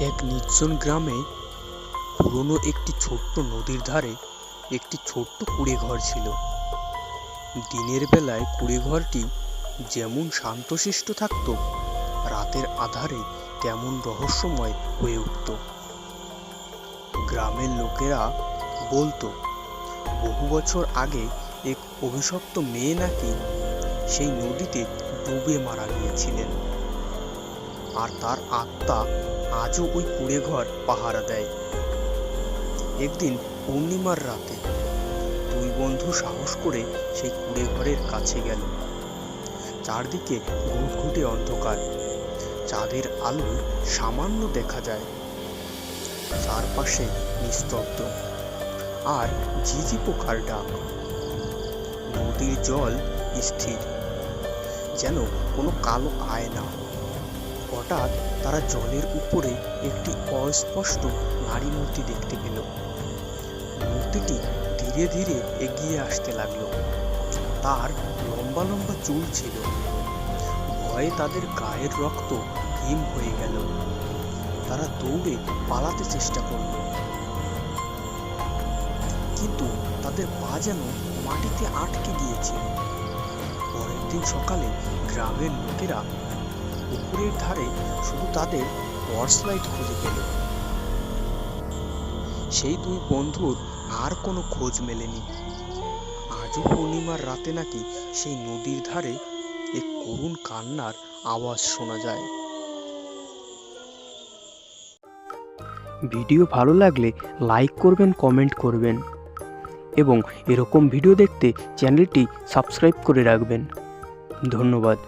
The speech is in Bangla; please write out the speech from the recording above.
এক নির্জন গ্রামে পুরনো একটি ছোট্ট নদীর ধারে একটি ছোট্ট কুড়ে ঘর ছিল। দিনের বেলায় কুড়ে ঘরটি যেমন শান্তশিষ্ট থাকত, রাতের আধারে তেমন রহস্যময় হয়ে উঠত। গ্রামের লোকেরা বলতো, বহু বছর আগে এক অভিশপ্ত মেয়ে নাকি সেই নদীতে ডুবে মারা গিয়েছিলেন। আর তার আত্মা আজও ওই কুড়ে ঘর পাহারা দেয়। একদিন পূর্ণিমার রাতে দুই বন্ধু সাহস করে সেই কুড়ে ঘরের কাছে গেল। চারদিকে ঘুটঘুটে অন্ধকার। চাঁদের আলো সামান্য দেখা যায়। চারপাশে নিস্তব্ধ। আর ঝিঝি পোকার ডাক। নদীর জল স্থির। যেন কোনো কালো আয়না। হঠাৎ তারা জলের উপরে একটি অস্পষ্ট নারী মূর্তি দেখতে পেল। মূর্তিটি ধীরে ধীরে এগিয়ে আসতে লাগল। তার লম্বা লম্বা চুল ছিল। ভয়ে তাদের গায়ের রক্ত হিম হয়ে গেল। তারা দৌড়ে পালাতে চেষ্টা করল। কিন্তু তাদের পা যেন মাটিতে আটকে গিয়েছিল। পরের দিন সকালে গ্রামের লোকেরা পুকুরের ধারে শুধু তাদের টর্চ লাইট খুঁজে পেল। সেই দুই বন্ধুর আর কোনো খোঁজ মেলেনি। আজও পূর্ণিমার রাতে নাকি সেই নদীর ধারে এক করুণ কান্নার আওয়াজ শোনা যায়। ভিডিও ভালো লাগলে লাইক করবেন, কমেন্ট করবেন এবং এরকম ভিডিও দেখতে চ্যানেলটি সাবস্ক্রাইব করে রাখবেন। ধন্যবাদ।